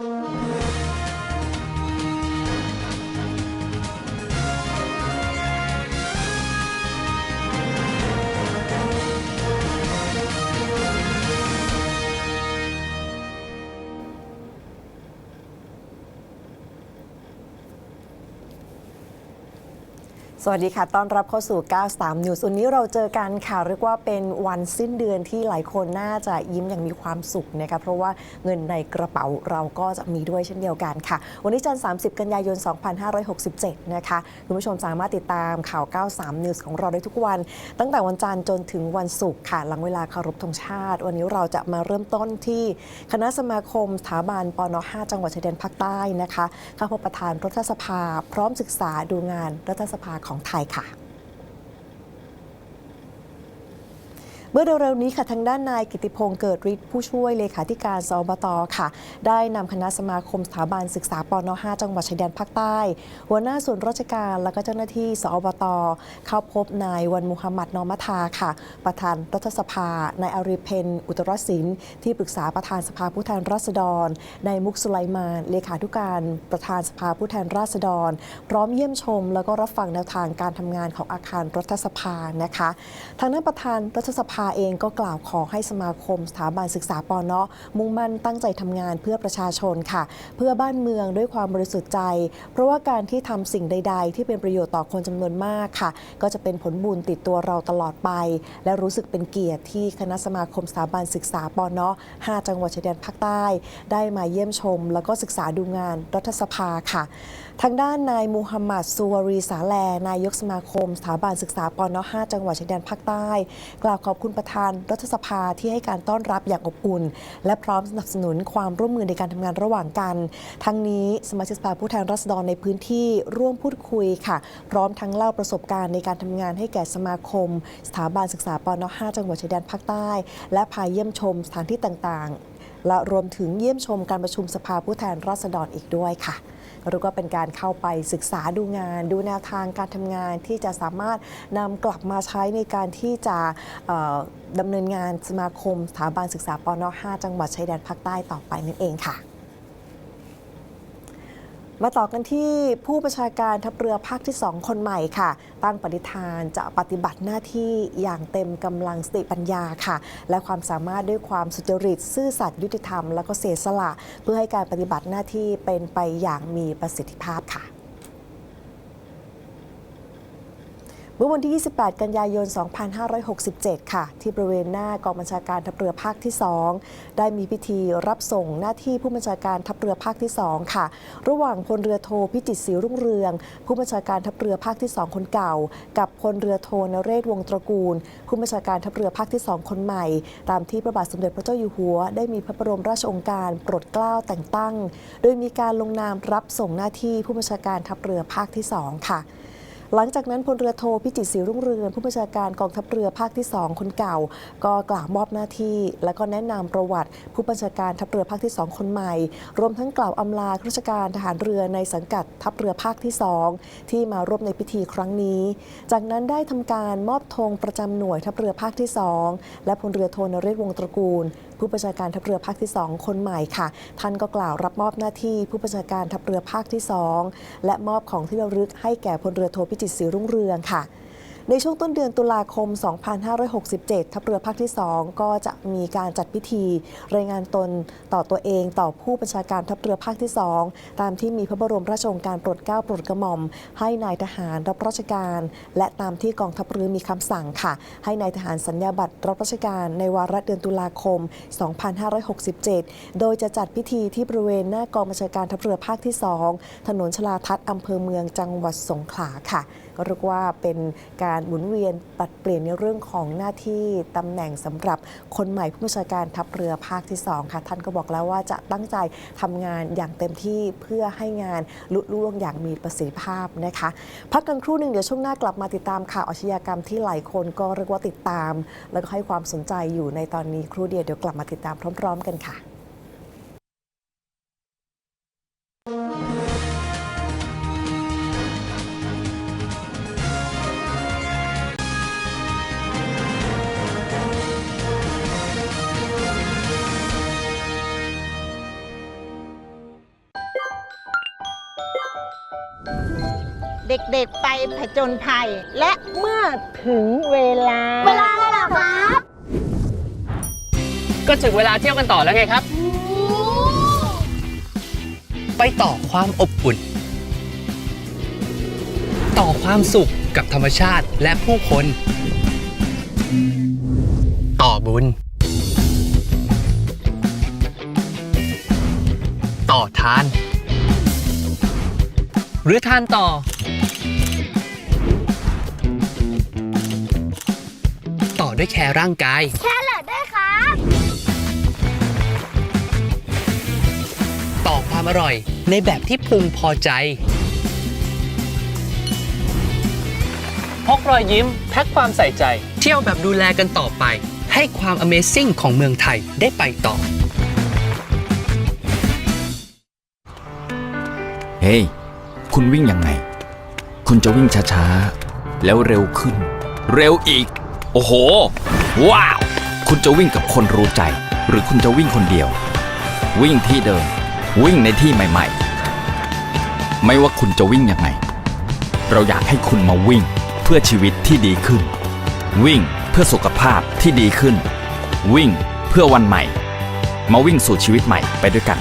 Bye. สวัสดีค่ะ ต้อนรับเข้าสู่ 93 News วันนี้เราเจอกันค่ะ เรียกว่าเป็นวันสิ้นเดือนที่หลายคนน่าจะยิ้มอย่างมีความสุขนะคะ เพราะว่าเงินในกระเป๋าเราก็จะมีด้วยเช่นเดียวกันค่ะ วันนี้จันทร์30 กันยายน 2567 นะคะ คุณผู้ชมสามารถติดตามข่าว 93 News ของเราได้ทุกวัน ตั้งแต่วันจันทร์จนถึงวันศุกร์ค่ะ หลังเวลาเคารพธงชาติ วันนี้เราจะมาเริ่มต้นที่คณะสมาคมสถาบันปน 5 จังหวัดชายแดนภาคใต้นะคะเข้าพบประธานรัฐสภา พร้อมศึกษาดูงานรัฐสภาของไทยค่ะ มื่อเร็วๆนี้ค่ะทางด้านนายกิติพงศ์เกิดฤทธิ์ผู้ช่วยเลขาธิการสอบตค่ะ ได้นำคณะสมาคมสถาบันศึกษาปน5จังหวัดชายแดนภาคใต้ หัวหน้าส่วนราชการและก็เจ้าหน้าที่สอบต เข้าพบนายวันมุฮัมมัดนอมทาค่ะ ประธานรัฐสภานายอาริเพนอุตรศิลป์ที่ปรึกษาประธานสภาผู้แทนราษฎรนายมุกสุไลมาน เลขาธิการประธานสภาผู้แทนราษฎร พร้อมเยี่ยมชม แล้วก็รับฟังแนวทางการทำงานของอาคารรัฐสภานะคะ ทางด้านประธานรัฐสภาเองก็กล่าวขอให้สมาคมสถาบันศึกษาปอนอมุ่งมั่นตั้งใจทำงานเพื่อประชาชนค่ะ เพื่อบ้านเมืองด้วยความบริสุทธิ์ใจ เพราะว่าการที่ทำสิ่งใด ๆ ที่เป็นประโยชน์ต่อคนจำนวนมากค่ะ ก็จะเป็นผลบุญติดตัวเราตลอดไป และรู้สึกเป็นเกียรติที่คณะสมาคมสถาบันศึกษาปอนอ5จังหวัดชายแดนภาคใต้ ได้มาเยี่ยมชม แล้วก็ศึกษาดูงานรัฐสภาค่ะ ทางด้านนายมูฮัมหมัดซูวารีสาแลนายกสมาคมสถาบันศึกษาปอน5จังหวัดชายแดนภาคใต้ กล่าวขอบคุณประธานรัฐสภาที่ให้การต้อนรับอย่างอบอุ่น และพร้อมสนับสนุนความร่วมมือในการทำงานระหว่างกัน ทั้งนี้สมาชิกสภาผู้แทนราษฎรในพื้นที่ร่วมพูดคุยค่ะ พร้อมทั้งเล่าประสบการณ์ในการทำงานให้แก่สมาคม สถาบันศึกษาปน5จังหวัดชายแดนภาคใต้ และพาเยี่ยมชมสถานที่ต่างๆและรวมถึงเยี่ยมชมการประชุมสภาผู้แทนราษฎรอีกด้วยค่ะ หรือก็เป็นการเข้าไปศึกษาดูงาน ดูแนวทางการทำงานที่จะสามารถนำกลับมาใช้ในการที่จะดำเนินงานสมาคมสถาบันศึกษาปน5จังหวัดชายแดนภาคใต้ต่อไปนั่นเองค่ะ มาต่อกันที่ผู้ประชาการทัพเรือภาคที่ 2 คนใหม่ค่ะ ตั้งปณิธานจะปฏิบัติหน้าที่อย่างเต็มกำลังสติปัญญาค่ะ และความสามารถด้วยความสุจริต ซื่อสัตย์ยุติธรรม และก็เสียสละ เพื่อให้การปฏิบัติหน้าที่เป็นไปอย่างมีประสิทธิภาพค่ะ เมื่อวันที่ 28 กันยายน 2567 ค่ะ ที่บริเวณหน้ากองบัญชาการทัพเรือภาคที่ 2 ได้มีพิธีรับส่งหน้าที่ผู้บัญชาการทัพเรือภาคที่ 2 ค่ะ ระหว่างพลเรือโทพิจิตรศรีรุ่งเรือง ผู้บัญชาการทัพเรือภาคที่ 2 คนเก่า กับพลเรือโทนเรศวงตระกูล ผู้บัญชาการทัพเรือภาคที่ 2 คนใหม่ ตามที่พระบาทสมเด็จพระเจ้าอยู่หัว ได้มีพระบรมราชองค์การโปรดเกล้าแต่งตั้ง โดยมีการลงนามรับส่งหน้าที่ผู้บัญชาการทัพเรือภาคที่ 2 ค่ะ หลังจากนั้นพลเรือโทพิจิตรศรีรุ่งเรืองผู้บัญชาการกองทัพเรือภาคที่ 2 คนเก่า ก็กล่าวมอบหน้าที่ และก็แนะนำประวัติ ผู้บัญชาการทัพเรือภาคที่ 2 คนใหม่ รวมทั้งกล่าวอำลาข้าราชการทหารเรือในสังกัดทัพเรือภาคที่ 2 ที่มาร่วมในพิธีครั้งนี้ จากนั้นได้ทำการมอบธงประจำหน่วยทัพเรือภาคที่ 2 และพลเรือโทนเรศวงตระกูล ผู้บัญชาการทัพเรือภาคที่ 2 คนใหม่ค่ะ ท่านก็กล่าวรับมอบหน้าที่ผู้บัญชาการทัพเรือภาคที่ 2 และมอบของที่ระลึกให้แก่พลเรือโทพิจิตรศรีรุ่งเรืองค่ะ ในช่วงต้นเดือนตุลาคม 2567 ทัพเรือภาคที่ 2 ก็จะมีการจัดพิธี รายงานตนต่อตัวเองต่อผู้บัญชาการทัพเรือภาคที่ 2 ตามที่มีพระบรมราชโองการโปรดเกล้าโปรดกระหม่อม ให้นายทหารรับราชการ และตามที่กองทัพเรือมีคำสั่งค่ะ ให้นายทหารสัญญาบัตรรับราชการในวาระเดือนตุลาคม 2567 โดยจะจัดพิธีที่บริเวณหน้ากองบัญชาการทัพเรือภาคที่ 2 ถนนชลาทัศน์อำเภอเมืองจังหวัดสงขลาค่ะ ก็เรียกว่าเป็นการหมุนเวียนปัดเปลี่ยนในเรื่องของหน้าที่ตำแหน่งสำหรับคนใหม่ผู้บัญชาการทัพเรือภาคที่ 2 ค่ะ ท่านก็บอกแล้วว่าจะตั้งใจทำงานอย่างเต็มที่เพื่อให้งานลุล่วงอย่างมีประสิทธิภาพนะคะ พักกันครู่หนึ่งเดี๋ยวช่วงหน้ากลับมาติดตามข่าวอาชญากรรมที่หลายคนก็เรียกว่าติดตาม แล้วก็ให้ความสนใจอยู่ในตอนนี้ครู่เดียวเดี๋ยวกลับมาติดตามพร้อม ๆ กันค่ะ จญภัย และเมื่อถึงเวลา เวลาอะไรล่ะครับก็ถึงเวลาเที่ยวกันต่อแล้วไงครับ ไปต่อความอบอุ่น ต่อความสุขกับธรรมชาติและผู้คน ต่อบุญ ต่อทาน หรือทานต่อ ด้วยแคร์ร่างกาย แครอทด้วยครับ ต่อความอร่อยในแบบที่พึงพอใจพกรอยยิ้มแพ็คความใส่ใจ เที่ยวแบบดูแลกันต่อไป ให้ความ Amazing ของเมืองไทยได้ไปต่อ เฮ้ย คุณวิ่งยังไง คุณจะวิ่งช้าๆ แล้วเร็วขึ้น เร็วอีก โอ้โห ว้าว คุณจะวิ่งกับคนรู้ใจ หรือคุณจะวิ่งคนเดียว วิ่งที่เดิม วิ่งในที่ใหม่ ๆ ไม่ว่าคุณจะวิ่งยังไง เราอยากให้คุณมาวิ่งเพื่อชีวิตที่ดีขึ้น วิ่งเพื่อสุขภาพที่ดีขึ้น วิ่งเพื่อวันใหม่ มาวิ่งสู่ชีวิตใหม่ไปด้วยกัน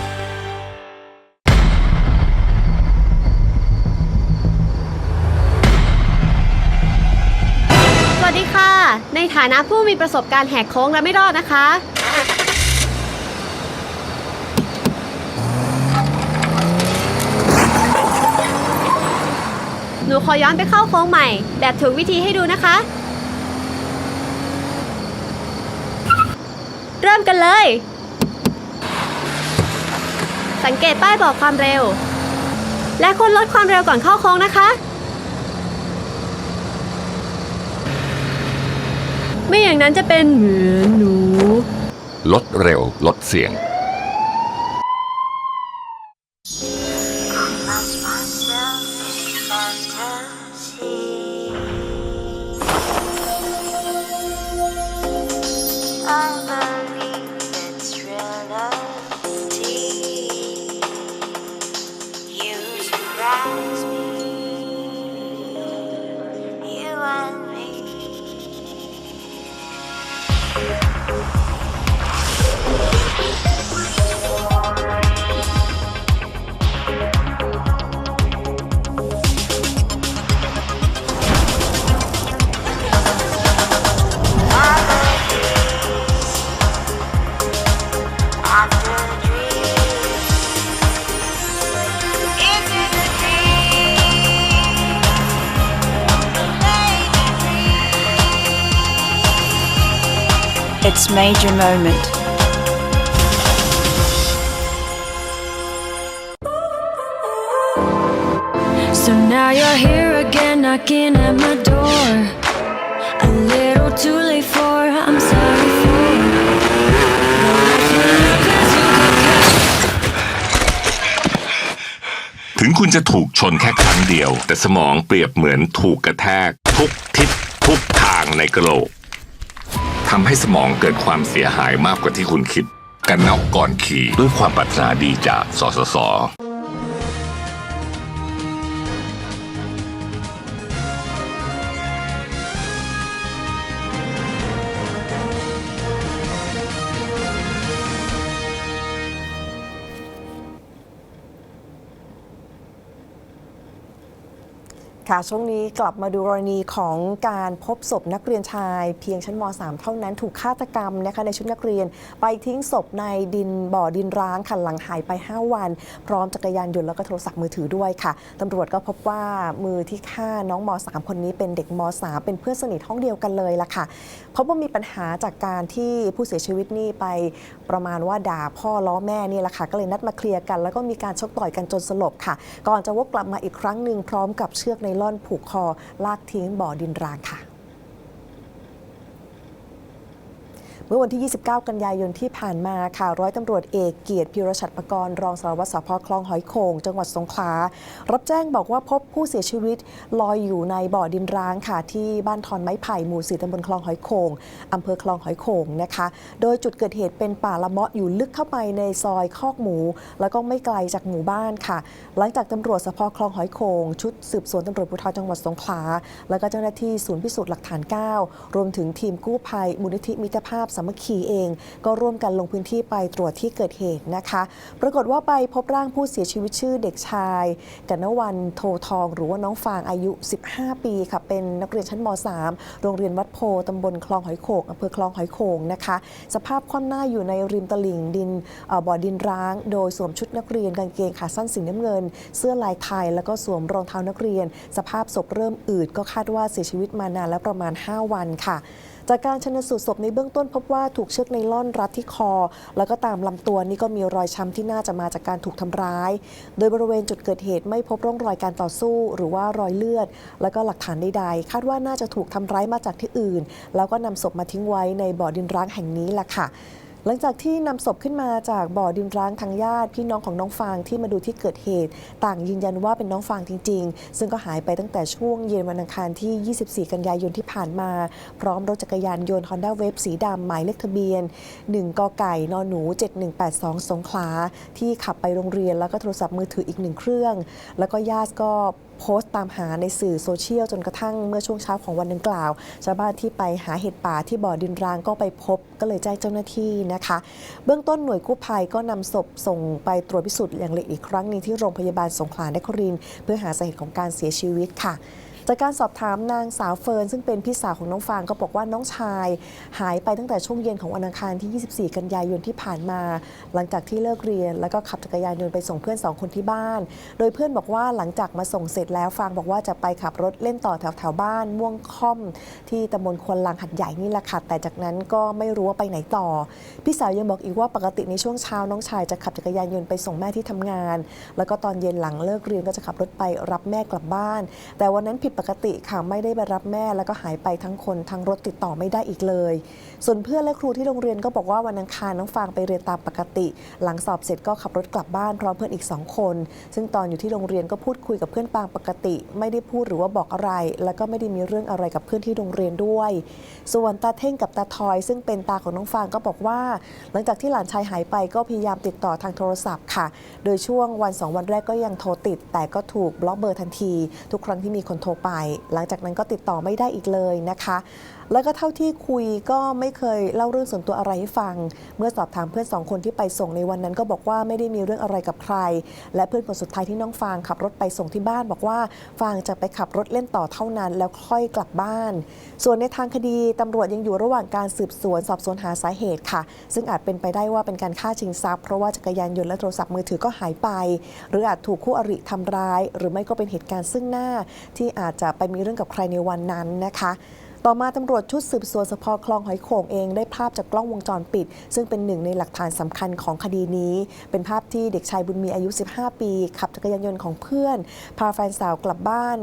ฐานะผู้มีประสบการณ์แหกโค้งและไม่รอดนะคะ หนูขอย้อนไปเข้าโค้งใหม่ แบบถูกวิธีให้ดูนะคะ เริ่มกันเลย สังเกตป้ายบอกความเร็ว และควรลดความเร็วก่อนเข้าโค้งนะคะ ไม่อย่างนั้นจะเป็นเหมือนหนู ลดเร็วลดเสียง It's major moment. So now you're here again, knocking at my door. A little too late for, I'm sorry for. Cause you could cut ถึงคุณจะถูกชนแค่ครั้งเดียว แต่สมองเปรียบเหมือนถูกกระแทก ทุกทิศทุกทางในกระโหลก ทำให้สมองเกิดความเสียหายมากกว่าที่คุณคิด กันนอกก่อนขี่ด้วยความปรารถนาดีจากสสส ค่ะช่วงนี้กลับมาดูกรณีของการพบศพนักเรียนชายเพียงชั้นม .3 เท่านั้นถูกฆาตกรรมนะคะในชุดนักเรียน ไปทิ้งศพในดินบ่อดินร้างค่ะหลังหายไป 5 วัน พร้อมจักรยานยนต์แล้วก็โทรศัพท์มือถือด้วยค่ะตำรวจก็พบว่ามือที่ฆ่าน้องม .3 คนนี้เป็นเด็กม .3 เป็นเพื่อนสนิทห้องเดียวกันเลยล่ะค่ะพบว่ามีปัญหาจากการที่ผู้เสียชีวิตนี่ไปประมาณว่าด่าพ่อล้อแม่นี่แหละค่ะก็เลยนัดมาเคลียร์กัน แล้วก็มีการชกต่อยกันจนสลบค่ะ ก่อนจะวกกลับมาอีกครั้งหนึ่งพร้อมกับเชือกไนล่อนผูกคอลากทิ้งบ่อดินร้างค่ะ เมื่อวันที่ 29 กันยายนที่ผ่านมาค่ะร้อยตำรวจเอกเกียรติพิรชัดประกรณ์รองสารวัตรสพคลองหอยโขงจังหวัดสงขลารับแจ้งบอกว่าพบผู้เสียชีวิตลอยอยู่ในบ่อดินร้างค่ะที่บ้านทอนไม้ไผ่หมู่สีตำบลคลองหอยโขงอำเภอคลองหอยโขงนะคะ โดยจุดเกิดเหตุเป็นป่าละเมาะอยู่ลึกเข้าไปในซอยคอกหมู แล้วก็ไม่ไกลจากหมู่บ้านค่ะ หลังจากตำรวจสพคลองหอยโขงชุดสืบสวนตำรวจภูธรจังหวัดสงขลาแล้วก็เจ้าหน้าที่ศูนย์พิสูจน์หลักฐาน 9 รวมถึงทีมกู้ภัยมูลนิธิมิตรภาพามัคคีเอง ก็ร่วมกันลงพื้นที่ไปตรวจที่เกิดเหตุนะคะ ปรากฏว่าไปพบร่างผู้เสียชีวิตชื่อเด็กชายกนวันโททอง หรือว่าน้องฟางอายุ 15 ปีค่ะเป็นนักเรียนชั้นม .3 โรงเรียนวัดโพตำบลคลองหอยโขงอำเภอคลองหอยโขงนะคะ สภาพคว่ำหน้าอยู่ในริมตลิ่งดินบ่อดินร้าง โดยสวมชุดนักเรียนกางเกงขาสั้นสีน้ำเงิน เสื้อลายไทย แล้วก็สวมรองเท้านักเรียน สภาพศพเริ่มอืดก็คาดว่าเสียชีวิตมานานแล้วประมาณ 5 วันค่ะ จากการชนสูตรศพในเบื้องต้นพบว่าถูกเชือกไนล่อนรัดที่คอ แล้วก็ตามลำตัวนี่ก็มีรอยช้ำที่น่าจะมาจากการถูกทำร้าย โดยบริเวณจุดเกิดเหตุไม่พบร่องรอยการต่อสู้ หรือว่ารอยเลือด แล้วก็หลักฐานใดๆ คาดว่าน่าจะถูกทำร้ายมาจากที่อื่น แล้วก็นำศพมาทิ้งไว้ในบ่อดินร้างแห่งนี้แหละค่ะ หลังจากที่นำศพขึ้นมาจากบ่อดินร้างทางญาติพี่น้องของน้องฟางที่มาดูที่เกิดเหตุ ต่างยืนยันว่าเป็นน้องฟางจริง ๆ ซึ่งก็หายไปตั้งแต่ช่วงเย็นวันอังคารที่ 24 กันยายนที่ผ่านมา พร้อมรถจักรยานยนต์ Honda w a v e สีดำหมายเลขทะเบียน 1กไก่นหนู 7182 สงขลาที่ขับไปโรงเรียนแล้วก็โทรศัพท์มือถืออีกหนึ่งเครื่อง แล้วก็ญาติก็ โพสต์ตามหาในสื่อโซเชียลจนกระทั่งเมื่อช่วงเช้าของวันดังกล่าว ชาวบ้านที่ไปหาเห็ดป่าที่บ่อดินร้างก็ไปพบก็เลยแจ้งเจ้าหน้าที่นะคะ เบื้องต้นหน่วยกู้ภัยก็นำศพส่งไปตรวจพิสูจน์อย่างละเอียดอีกครั้งนึงที่โรงพยาบาลสงขลานครินทร์เพื่อหาสาเหตุของการเสียชีวิตค่ะ จากการสอบถามนางสาวเฟิร์นซึ่งเป็นพี่สาวของน้องฟางก็บอกว่าน้องชายหายไปตั้งแต่ช่วงเย็นของวันอังคารที่ 24 กันยายนที่ผ่านมา หลังจากที่เลิกเรียน แล้วก็ขับจักรยานยนต์ไปส่งเพื่อนสองคนที่บ้าน โดยเพื่อนบอกว่าหลังจากมาส่งเสร็จแล้วฟางบอกว่าจะไปขับรถเล่นต่อแถวแถวๆบ้านม่วงค่อม ที่ตำบลควนลังหัดใหญ่นี่แหละค่ะแต่จากนั้นก็ไม่รู้ว่าไปไหนต่อ พี่สาวยังบอกอีกว่าปกติในช่วงเช้าน้องชายจะขับจักรยานยนต์ไปส่งแม่ที่ทำงาน แล้วก็ตอนเย็นหลังเลิกเรียนก็จะขับรถไปรับแม่กลับบ้าน แต่วันนั้นผิดปกติค่ะไม่ได้ไปรับแม่แล้วก็หายไปทั้งคนทั้งรถติดต่อไม่ได้อีกเลย ส่วนเพื่อนและครูที่โรงเรียนก็บอกว่าวันอังคารน้องฟางไปเรียนตามปกติ หลังสอบเสร็จก็ขับรถกลับบ้านพร้อมเพื่อนอีกสองคน ซึ่งตอนอยู่ที่โรงเรียนก็พูดคุยกับเพื่อนปางปกติ ไม่ได้พูดหรือว่าบอกอะไร แล้วก็ไม่ได้มีเรื่องอะไรกับเพื่อนที่โรงเรียนด้วย ส่วนตาเท่งกับตาทอย ซึ่งเป็นตาของน้องฟางก็บอกว่า หลังจากที่หลานชายหายไปก็พยายามติดต่อทางโทรศัพท์ค่ะ โดยช่วงวันสองวันแรกก็ยังโทรติด แต่ก็ถูกบล็อกเบอร์ทันที ทุกครั้งที่มีคนโทรไปหลังจากนั้นก็ติดต่อไม่ได้อีกเลยนะคะ แล้วก็เท่าที่คุยก็ไม่เคยเล่าเรื่องส่วนตัวอะไรให้ฟัง เมื่อสอบถามเพื่อนสองคนที่ไปส่งในวันนั้น ก็บอกว่าไม่ได้มีเรื่องอะไรกับใคร และเพื่อนคนสุดท้ายที่น้องฟางขับรถไปส่งที่บ้าน บอกว่าฟางจะไปขับรถเล่นต่อเท่านั้น แล้วค่อยกลับบ้าน ส่วนในทางคดีตำรวจยังอยู่ระหว่างการสืบสวนสอบสวนหาสาเหตุค่ะ ซึ่งอาจเป็นไปได้ว่าเป็นการฆ่าชิงทรัพย์เพราะว่าจักรยานยนต์และโทรศัพท์มือถือก็หายไป หรืออาจถูกคู่อริทำร้าย หรือไม่ก็เป็นเหตุการณ์ซึ่งหน้าที่อาจจะไปมีเรื่องกับใครในวันนั้นนะคะ ต่อมาตำรวจชุดสืบสวนสพคลองหอยโขงเองได้ภาพจากกล้องวงจรปิด ซึ่งเป็นหนึ่งในหลักฐานสำคัญของคดีนี้ เป็นภาพที่เด็กชายบุญมีอายุ 15 ปี ขับจักรยานยนต์ของเพื่อน พาแฟนสาวกลับบ้าน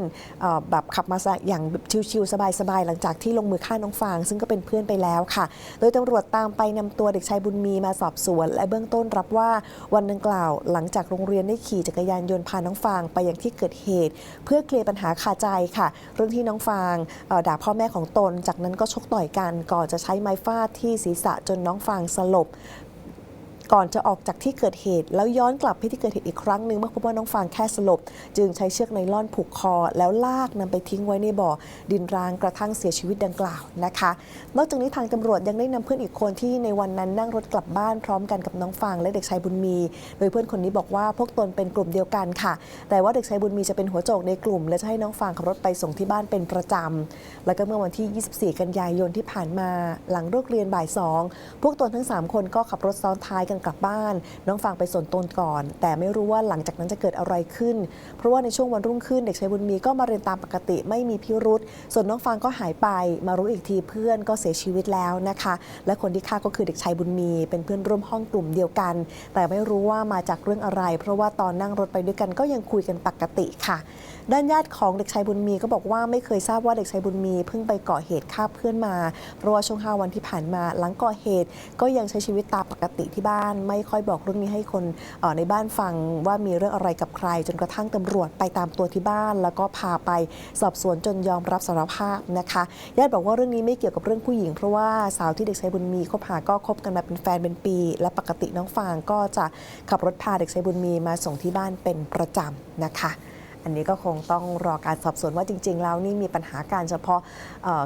แบบขับมาอย่างชิวๆสบายๆหลังจากที่ลงมือฆ่าน้องฟาง ซึ่งก็เป็นเพื่อนไปแล้วค่ะ โดยตำรวจตามไปนำตัวเด็กชายบุญมีมาสอบสวน และเบื้องต้นรับว่าวันดังกล่าวหลังจากโรงเรียนได้ขี่จักรยานยนต์พาน้องฟางไปยังที่เกิดเหตุ เพื่อเคลียร์ปัญหาคาใจค่ะ เรื่องที่น้องฟางด่าพ่อแม่ของตน จากนั้นก็ชกต่อยกันก่อนจะใช้ไม้ฟาดที่ศีรษะจนน้องฟางสลบ ก่อนจะออกจากที่เกิดเหตุ แล้วย้อนกลับไปที่เกิดเหตุอีกครั้งหนึ่งเมื่อพบว่าน้องฟางแค่สลบ จึงใช้เชือกไนล่อนผูกคอ แล้วลากนำไปทิ้งไว้ในบ่อ ดินร้างกระทั่งเสียชีวิตดังกล่าวนะคะ นอกจากนี้ทางตำรวจยังได้นำเพื่อนอีกคนที่ในวันนั้นนั่งรถกลับบ้านพร้อมกันกับน้องฟางและเด็กชายบุญมี โดยเพื่อนคนนี้บอกว่าพวกตนเป็นกลุ่มเดียวกันค่ะ แต่ว่าเด็กชายบุญมีจะเป็นหัวโจกในกลุ่ม และจะให้น้องฟางขับรถไปส่งที่บ้านเป็นประจำแล้วก็เมื่อวันที่ 24 กันยายนที่ผ่านมาหลังเลิกเรียนบ่ายสองพวกตนทั้ง 3 คนก็ขับรถซ้อนท้ายกันดินกลับบ้าน น้องฟางไปสนตนก่อน แต่ไม่รู้ว่าหลังจากนั้นจะเกิดอะไรขึ้น เพราะว่าในช่วงวันรุ่งขึ้นเด็กชายบุญมีก็มาเรียนตามปกติไม่มีพิรุษส่วนน้องฟางก็หายไปมารู้อีกทีเพื่อนก็เสียชีวิตแล้วนะคะ และคนที่ฆ่าก็คือเด็กชายบุญมี เป็นเพื่อนร่วมห้องกลุ่มเดียวกัน แต่ไม่รู้ว่ามาจากเรื่องอะไร เพราะว่าตอนนั่งรถไปด้วยกันก็ยังคุยกันปกติค่ะด้านญาติของเด็กชายบุญมีก็บอกว่าไม่เคยทราบว่าเด็กชายบุญมีเพิ่งไปก่อเหตุฆ่าเพื่อนมา เพราะว่าช่วงห้าวันที่ผ่านมาหลังก่อเหตุก็ยังใช้ชีวิตตามปกติที่บ้านไม่ค่อยบอกเรื่องนี้ให้คนในบ้านฟังว่ามีเรื่องอะไรกับใคร จนกระทั่งตำรวจไปตามตัวที่บ้าน แล้วก็พาไปสอบสวนจนยอมรับสารภาพนะคะญาติบอกว่าเรื่องนี้ไม่เกี่ยวกับเรื่องผู้หญิง เพราะว่าสาวที่เด็กชายบุญมีคบหาก็คบกันมาเป็นแฟนเป็นปี และปกติน้องฟางก็จะขับรถพาเด็กชายบุญมีมาส่งที่บ้านเป็นประจำนะคะ อันนี้ก็คงต้องรอการสอบสวนว่าจริง ๆ แล้วนี่มีปัญหาการเฉพาะ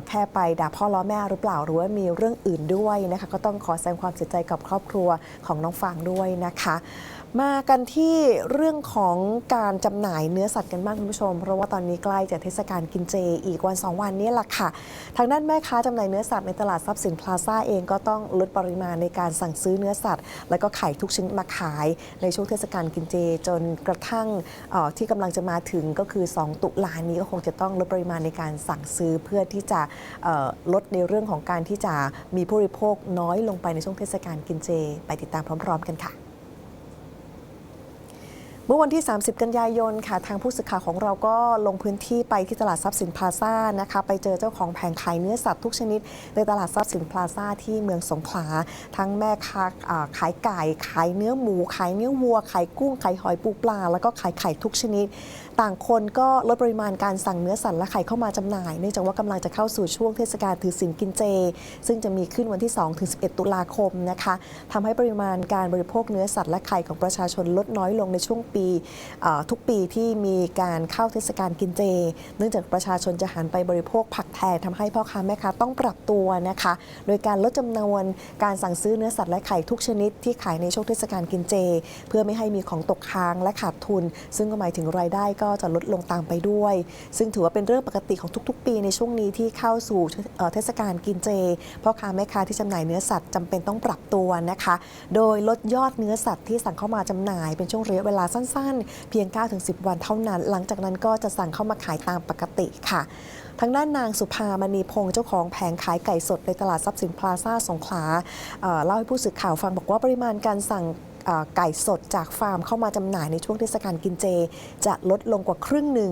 แค่ไปด่าพ่อล้อแม่หรือเปล่าหรือว่ามีเรื่องอื่นด้วยนะคะก็ต้องขอแสดงความเสียใจกับครอบครัวของน้องฟางด้วยนะคะ มากันที่เรื่องของการจำหน่ายเนื้อสัตว์กันบ้างคุณผู้ชม เพราะว่าตอนนี้ใกล้จะเทศกาลกินเจ อีกวัน 2 วันนี้แหละค่ะ ทางด้านแม่ค้าจำหน่ายเนื้อสัตว์ในตลาดทรัพย์สินพลาซ่าเองก็ต้องลดปริมาณในการสั่งซื้อเนื้อสัตว์ แล้วก็ไข่ทุกชนิดมาขายในช่วงเทศกาลกินเจ จนกระทั่งออที่กำลังจะมาถึงก็คือ 2 ตุลานี้ก็คงจะต้องลดปริมาณในการสั่งซื้อเพื่อที่จะออลดในเรื่องของการที่จะมีผู้บริโภคน้อยลงไปในช่วงเทศกาลกินเจ ไปติดตามพร้อม ๆ กันค่ะ มื่อวันที่ 30 กันยายนค่ะ ทางผู้สื่อข่าวของเราก็ลงพื้นที่ไปที่ตลาดทรัพย์สินพลาซ่านะคะ ไปเจอเจ้าของแผงขายเนื้อสัตว์ทุกชนิด ในตลาดทรัพย์สินพลาซ่าที่เมืองสงขลา ทั้งแม่ค้าขายไก่ ขายเนื้อหมู ขายเนื้อวัว ขายกุ้ง ขายหอยปูปลา แล้วก็ขายไข่ทุกชนิดต่างคนก็ลดปริมาณการสั่งเนื้อสัตว์และไข่เข้ามาจำหน่าย เนื่องจากว่ากำลังจะเข้าสู่ช่วงเทศกาลถือศีลกินเจ ซึ่งจะมีขึ้นวันที่ 2 ถึง 11 ตุลาคมนะคะทำให้ปริมาณการบริโภคเนื้อสัตว์และไข่ของประชาชนลดน้อยลงในช่วงปีทุกปีที่มีการเข้าเทศกาลกินเจ เนื่องจากประชาชนจะหันไปบริโภคผักแทนทำให้พ่อค้าแม่ค้าต้องปรับตัวนะคะ โดยการลดจำนวนการสั่งซื้อเนื้อสัตว์และไข่ทุกชนิดที่ขายในช่วงเทศกาลกินเจ เพื่อไม่ให้มีของตกค้างและขาดทุน ซึ่งก็หมายถึงรายได้ก็จะลดลงตามไปด้วย ซึ่งถือว่าเป็นเรื่องปกติของทุก ๆ ปีในช่วงนี้ที่เข้าสู่เทศกาลกินเจพ่อค้าแม่ค้าที่จำหน่ายเนื้อสัตว์จำเป็นต้องปรับตัวนะคะ โดยลดยอดเนื้อสัตว์ที่สั่งเข้ามาจำหน่ายเป็นช่วงระยะเวลาสั้นๆ เพียง 9-10 วันเท่านั้น หลังจากนั้นก็จะสั่งเข้ามาขายตามปกติค่ะทางด้านนางสุภามณีพงศ์เจ้าของแผงขายไก่สดในตลาดทรัพย์สินพลาซ่าสงขลาเล่าให้ผู้สื่อข่าวฟังบอกว่าปริมาณการสั่ง ไก่สดจากฟาร์มเข้ามาจำหน่ายในช่วงเทศกาลกินเจ จะลดลงกว่าครึ่งหนึ่ง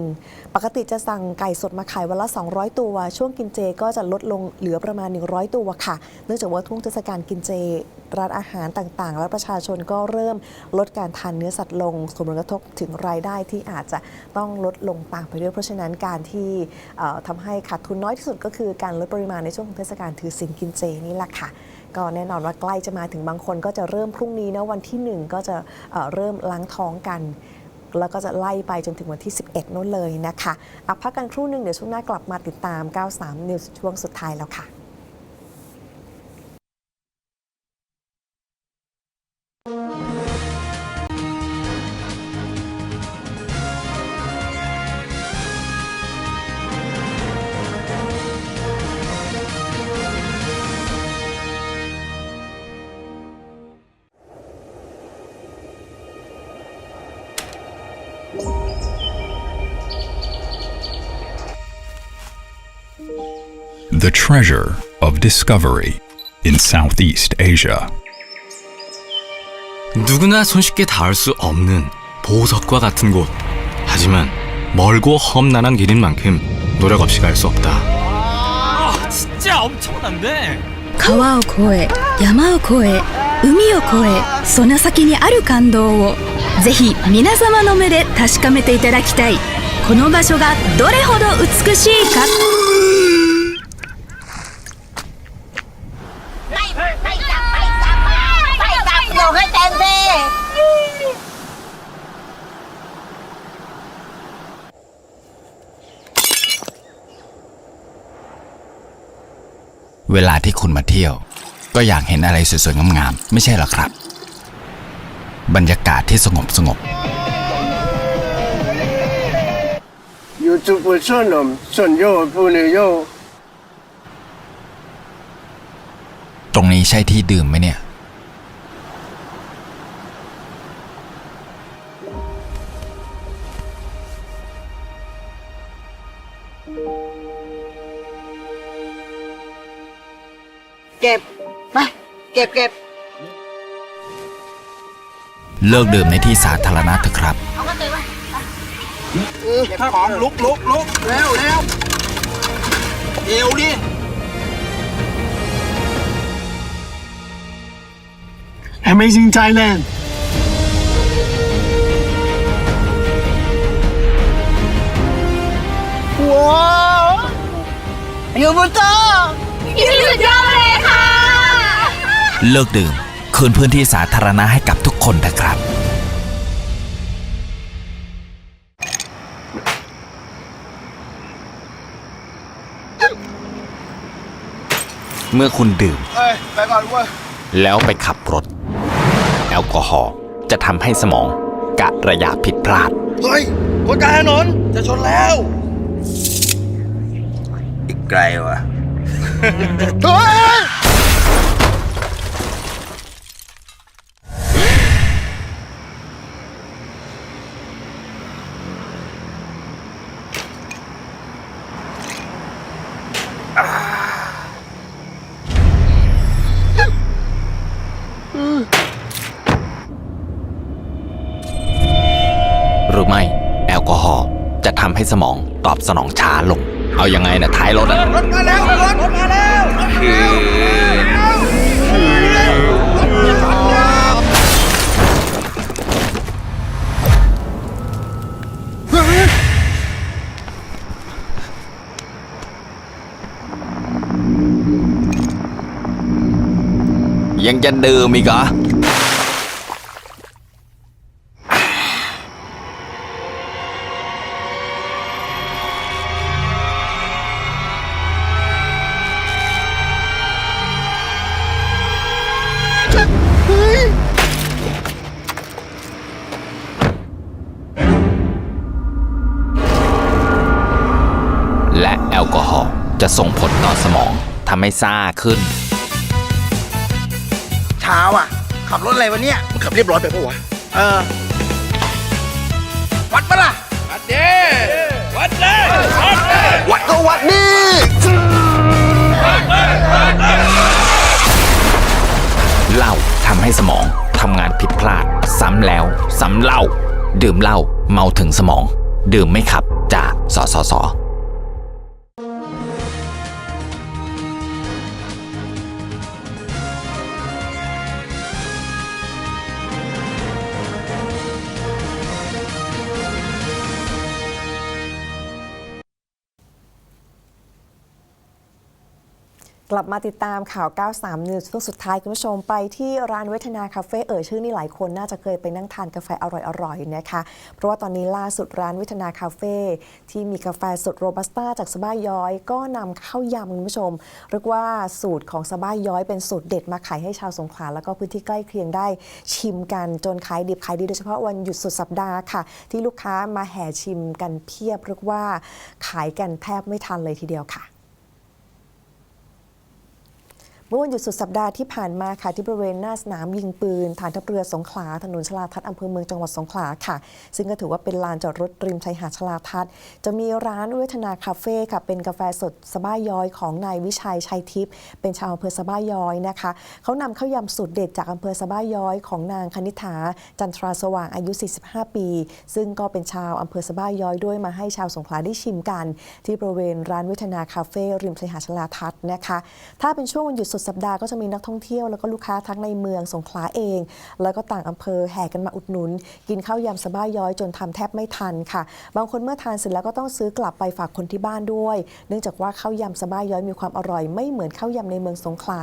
ปกติจะสั่งไก่สดมาขายวันละ 200 ตัว ช่วงกินเจก็จะลดลงเหลือประมาณ 100 ตัวค่ะ เนื่องจากว่าช่วงเทศกาลกินเจ ร้านอาหารต่างๆ และประชาชนก็เริ่มลดการทานเนื้อสัตว์ลงส่งผลกระทบถึงรายได้ที่อาจจะต้องลดลงตามไปด้วย เพราะฉะนั้นการที่เอ่อทำให้ขาดทุนน้อยที่สุดก็คือการลดปริมาณในช่วงของเทศกาลถือศีลกินเจนี่แหละค่ะ ก็แน่นอนว่าใกล้จะมาถึงบางคนก็จะเริ่มพรุ่งนี้นะวันที่ 1 ก็จะเเริ่มล้างท้องกันแล้วก็จะไล่ไปจนถึงวันที่ 11นู้นเลยนะคะอัพักกันครู่หนึ่งเดี๋ยวช่วงหน้ากลับมาติดตาม 93 News ช่วงสุดท้ายแล้วค่ะ The treasure of discovery in Southeast Asia. 누구나 손쉽게 닿을 수 없는 보석과 같은 곳. 하지만 멀고 험난한 길인 만큼 노력 없이 갈 수 없다. 아, 진짜 엄청난데. 川を越え山を越え海を越えその先にある感動をぜひ皆様の目で確かめていただきたいこの場所がどれほど美しいか เวลาที่คุณมาเที่ยว ก็อยากเห็นอะไรสวยๆงามๆไม่ใช่หรอครับ บรรยากาศที่สงบสงบ YouTube ส่วนนมส่นโยผู้นโยตรงนี้ใช่ที่ดื่มไหมเนี่ย ก็บไปเก็บเก็บเลิกดื่มในที่สาธารณะเถอะครับเก็บของลุกลุกลุกเร็วเร็วเอวดิ Amazing Thailand ว้าวอยู่บนโต๊ะ เลิกดื่ม คืนพื้นที่สาธารณะให้กับทุกคนนะครับ เมื่อคุณดื่มเฮ้ยไปก่อนเว้ยแล้วไปขับรถ แอลกอฮอล์จะทำให้สมองกะระยะผิดพลาด เฮ้ยคนกลางถนนจะชนแล้ว อีกไกลวะ เฮ้ย หรือไม่ แอลกอฮอล์ จะทำให้สมองตอบสนองช้าลง เอายังไงนะท้ายรถอะรถมาแล้วรถมาแล้วคือยังจะดื่มอีกเหรอ ให้ซ่าขึ้น เช้าอะ ขับรถอะไรวะเนี่ย มันขับเรียบร้อยไปปะวะ เออ วัดปะล่ะ วัดเด้วัดเด้วัดก็วัดนี่เหล้าทำให้สมองทำงานผิดพลาด ซ้ำแล้ว ซ้ำเล่า ดื่มเหล้าเมาถึงสมอง ดื่มไม่ขับจากสสส กลับมาติดตามข่าว 93นิวส์ช่วงสุดท้ายคุณผู้ชมไปที่ร้านเวทนาคาเฟ่เอ่ยชื่อนี่หลายคนน่าจะเคยไปนั่งทานกาแฟอร่อยๆนะคะ เพราะว่าตอนนี้ล่าสุดร้านเวทนาคาเฟ่ที่มีกาแฟสดโรบัสต้าจากสบ้าย้อย ก็นำเข้ายำคุณผู้ชม เรียกว่าสูตรของสบ้าย้อยเป็นสูตรเด็ดมาขายให้ชาวสงขลาแล้วก็พื้นที่ใกล้เคียงได้ชิมกันจนขายดิบขายดีโดยเฉพาะวันหยุดสุดสัปดาห์ค่ะ ที่ลูกค้ามาแห่ชิมกันเพียบเรียกว่าขายกันแทบไม่ทันเลยทีเดียวค่ะ เมื่อวันหยุดสุดสัปดาห์ที่ผ่านมาค่ะที่บริเวณหน้าสนามยิงปืน ฐานทัพเรือสงขลาถนนชลาทัศน์อำเภอเมืองจังหวัดสงขลาค่ะ ซึ่งก็ถือว่าเป็นลานจอดรถริมชายหาดชลาทัศน์จะมีร้านเวทนาคาเฟ่ค่ะเป็นกาแฟสดสบ้าย้อยของนายวิชัยชัยทิพย์เป็นชาวอำเภอสบ้าย้อยนะคะเขานำข้าวยำสูตรเด็ดจากอำเภอสบ้าย้อยของนางคณิษฐาจันทราสว่างอายุ 45 ปี ซึ่งก็เป็นชาวอำเภอสบ้าย้อยด้วยมาให้ชาวสงขลาได้ชิมกัน ที่บริเวณร้านเวทนาคาเฟ่ริมชายหาดชลาทัศน์นะคะ ถ้าเป็นช่วงวันหยุดสุดสัปดาห์ก็จะมีนักท่องเที่ยวแล้วก็ลูกค้าทั้งในเมืองสงขลาเอง แล้วก็ต่างอำเภอแห่กันมาอุดหนุน กินข้าวยำสะบ้าย้อยจนทำแทบไม่ทันค่ะ บางคนเมื่อทานเสร็จแล้วก็ต้องซื้อกลับไปฝากคนที่บ้านด้วย เนื่องจากว่าข้าวยำสะบ้าย้อยมีความอร่อย ไม่เหมือนข้าวยำในเมืองสงขลา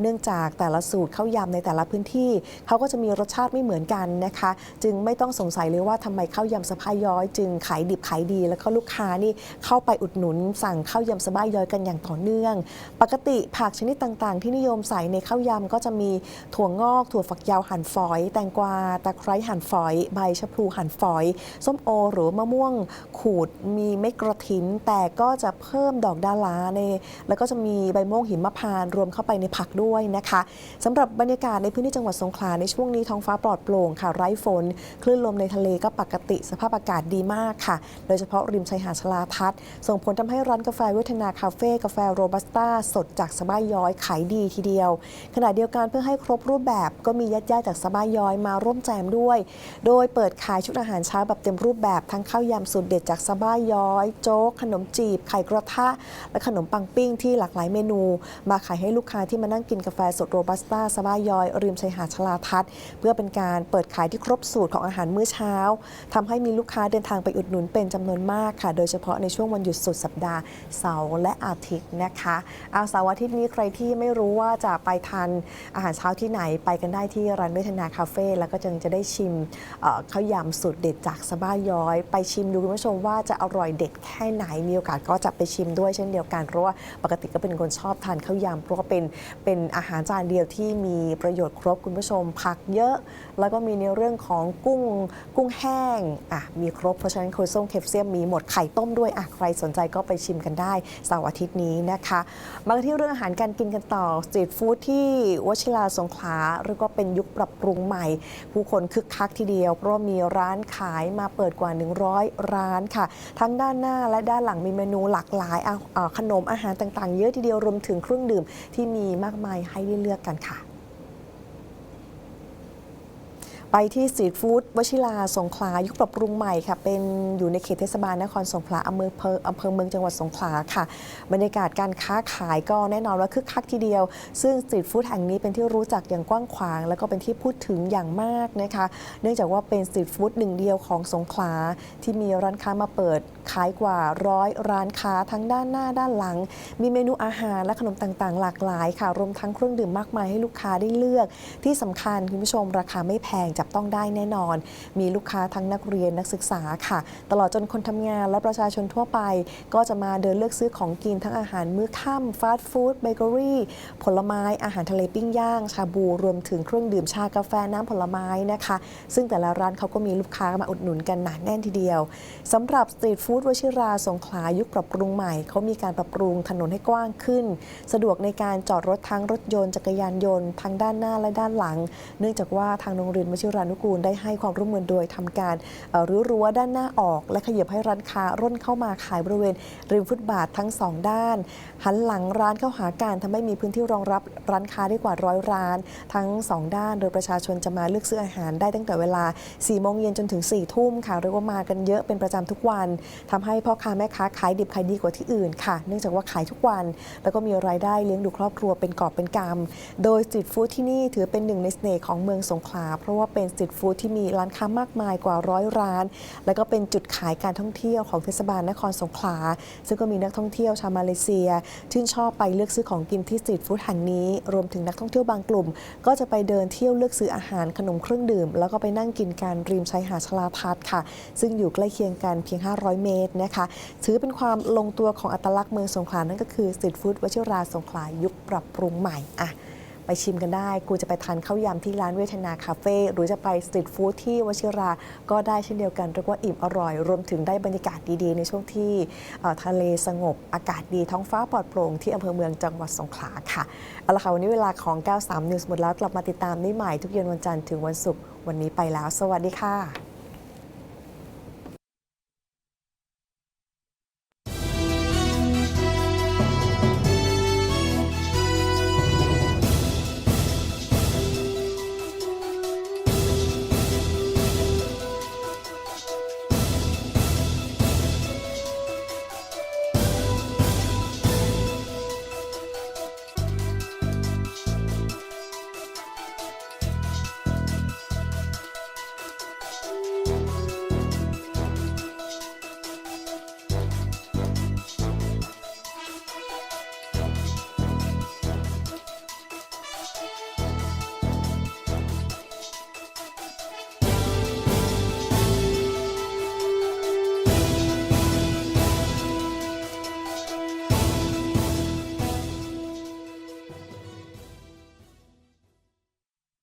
เนื่องจากแต่ละสูตรข้าวยำในแต่ละพื้นที่เขาก็จะมีรสชาติไม่เหมือนกันนะคะ จึงไม่ต้องสงสัยเลยว่าทำไมข้าวยำสะบ้าย้อย จึงขายดิบขายดี แล้วก็ลูกค้านี่เข้าไปอุดหนุน สั่งข้าวยำสะบ้าย้อยกันอย่างต่อเนื่อง ปกติผักชนิดต่างๆที่นิยมใส่ในข้าวยำก็จะมีถั่วงอก ถั่วฝักยาวหั่นฝอย แตงกวาตะไคร้หั่นฝอย ใบชะพลูหั่นฝอย ส้มโอ หรือมะม่วงขูดมีเม็ดกระถิน แต่ก็จะเพิ่มดอกดาราในแล้วก็จะมีใบม่วงหิมพานรวมเข้าไปในผักด้วยนะคะสำหรับบรรยากาศในพื้นที่จังหวัดสงขลาในช่วงนี้ท้องฟ้าปลอดโปร่งค่ะไร้ฝน คลื่นลมในทะเลก็ปกติสภาพอากาศดีมากค่ะ โดยเฉพาะริมชายหาดชลาทัศน์ส่งผลทำให้ร้านกาแฟเวทนาคาเฟ่กาแฟโรบัสต้าสดจากสบายย้อยขายดีทีเดียว ขณะเดียวกันเพื่อให้ครบรูปแบบก็มีญาติๆจากสบายย้อยมาร่วมแจมด้วย โดยเปิดขายชุดอาหารเช้าแบบเต็มรูปแบบทั้งข้าวยำสูตรเด็ดจากสบายย้อย โจ๊ก ขนมจีบ ไข่กระทะ และขนมปังปิ้งที่หลากหลายเมนู มาขายให้ลูกค้าที่มานั่งกินกาแฟสดโรบัสต้าสบายย้อยริมชายหาดชลาทัศน์เพื่อเป็นการเปิดขายที่ครบสูตรของอาหารมื้อเช้าทำให้มีลูกค้าเดินทางไปอุดหนุนเป็นจำนวนมากค่ะ โดยเฉพาะในช่วงวันหยุดสุดสัปดาห์เสาร์และอาทิตย์นะคะ เอาเสาร์อาทิตย์นี้ใครที่ไม่รู้ว่าจะไปทานอาหารเช้าที่ไหนไปกันได้ที่ร้านเวทนาคาเฟ่แล้วก็จึงจะได้ชิมข้าวยำสูตรเด็ดจากสบ้าย้อย ไปชิมดูคุณผู้ชมว่าจะอร่อยเด็ดแค่ไหนมีโอกาสก็จะไปชิมด้วยเช่นเดียวกันเพราะว่าปกติก็เป็นคนชอบทานข้าวยำเพราะว่าเป็นเป็นอาหารจานเดียวที่มีประโยชน์ครบคุณผู้ชมผักเยอะ แล้วก็มีในเรื่องของกุ้งกุ้งแห้งอะมีครบเพราะฉะนั้นโคลส้มเคฟเซียมมีหมดไข่ต้มด้วยอะใครสนใจก็ไปชิมกันได้เสาร์อาทิตย์นี้นะคะมาที่เรื่องอาหารการกินกันต่อสตรีทฟู้ดที่วชิราสงขลาเรียกว่าเป็นยุคปรับปรุงใหม่ ผู้คนคึกคักทีเดียว เพราะมีร้านขายมาเปิดกว่า 100 ร้านค่ะ ทั้งด้านหน้าและด้านหลังมีเมนูหลากหลายขนมอาหารต่างๆ เยอะทีเดียวรวมถึงเครื่องดื่มที่มีมากมายให้ได้เลือกกันค่ะ ไปที่สตรีทฟู้ดวชิราสงขลายุคปรับปรุงใหม่ค่ะ เป็นอยู่ในเขตเทศบาลนครสงขลาอำเภอเพออำเภอเมืองจังหวัดสงขลาค่ะ บรรยากาศการค้าขายก็แน่นอนว่าคึกคักทีเดียว ซึ่งสตรีทฟู้ดแห่งนี้เป็นที่รู้จักอย่างกว้างขวาง แล้วก็เป็นที่พูดถึงอย่างมากนะคะ เนื่องจากว่าเป็นสตรีทฟู้ดหนึ่งเดียวของสงขลาที่มีร้านค้ามาเปิด ขายกว่าร้อยร้านค้าทั้งด้านหน้าด้านหลัง มีเมนูอาหารและขนมต่างๆ หลากหลายค่ะ รวมทั้งเครื่องดื่มมากมายให้ลูกค้าได้เลือก ที่สำคัญคุณผู้ชมราคาไม่แพงจับต้องได้แน่นอน มีลูกค้าทั้งนักเรียนนักศึกษาค่ะ ตลอดจนคนทำงานและประชาชนทั่วไป ก็จะมาเดินเลือกซื้อของกินทั้งอาหารมื้อค่ำฟาสต์ฟู้ดเบเกอรี่ผลไม้อาหารทะเลปิ้งย่าง ชาบูรวมถึงเครื่องดื่มชากาแฟน้ำผลไม้นะคะ ซึ่งแต่ละร้านเขาก็มีลูกค้ามาอุดหนุนกันหนาแน่นทีเดียวสำหรับสตรีทฟู้ดวชิราสงขลายุคปรับปรุงใหม่ เขามีการปรับปรุงถนนให้กว้างขึ้น สะดวกในการจอดรถทั้งรถยนต์จักรยานยนต์ทั้งด้านหน้าและด้านหลัง เนื่องจากว่าทางโรงเรียนวชิรานุกูลได้ให้ความร่วมมือโดยทำการรื้อรั้วด้านหน้าออก และขยับให้ร้านค้าร่นเข้ามาขายบริเวณริมฟุตบาททั้งสองด้าน หันหลังร้านเข้าหากันทำให้มีพื้นที่รองรับร้านค้าได้กว่าร้อยร้าน ทั้งสองด้านโดยประชาชนจะมาเลือกซื้ออาหารได้ตั้งแต่เวลา4โมงเย็นจนถึง4ทุ่มค่ะเรียกว่ามากันเยอะเป็นประจำทุกวันทำให้พ่อค้าแม่ค้าขายดิบขายดีกว่าที่อื่นค่ะ เนื่องจากว่าขายทุกวัน แล้วก็มีรายได้เลี้ยงดูครอบครัวเป็นกอบเป็นกำโดยสตรีทฟู้ดที่นี่ถือเป็นหนึ่งในเสน่ห์ของเมืองสงขลา เพราะว่าเป็นสตรีทฟู้ดที่มีร้านค้ามากมายกว่าร้อยร้าน แล้วก็เป็นจุดขายการท่องเที่ยวของเทศบาลนครสงขลา ซึ่งก็มีนักท่องเที่ยวชาวมาเลเซีย ชื่นชอบไปเลือกซื้อของกินที่สตรีทฟู้ดแห่งนี้ รวมถึงนักท่องเที่ยวบางกลุ่ม ก็จะไปเดินเที่ยวเลือกซื้ออาหารขนมเครื่องดื่ม แล้วก็ไปนั่งกินกันริมชายหาดชลาทัศน์ค่ะ ซึ่งอยู่ใกล้เคียงกันเพียง 500 เมตรนะคะถือเป็นความลงตัวของอัตลักษณ์เมืองสงขลานั่นก็คือสตรีทฟู้ดวชิราสงขลายุคปรับปรุงใหม่อะไปชิมกันได้ กูจะไปทานข้าวยำที่ร้านเวทนาคาเฟ่หรือจะไปสตรีทฟู้ดที่วชิรา ก็ได้เช่นเดียวกันเรียกว่าอิ่มอร่อย รวมถึงได้บรรยากาศดีๆ ในช่วงที่ทะเลสงบอากาศดีท้องฟ้าปลอดโปร่งที่อำเภอเมืองจังหวัดสงขลาค่ะ เอาละค่ะ วันนี้เวลาของ 93 News หมดแล้ว กลับมาติดตามได้ใหม่ทุกเย็นวันจันทร์ถึงวันศุกร์วันนี้ไปแล้ว สวัสดีค่ะ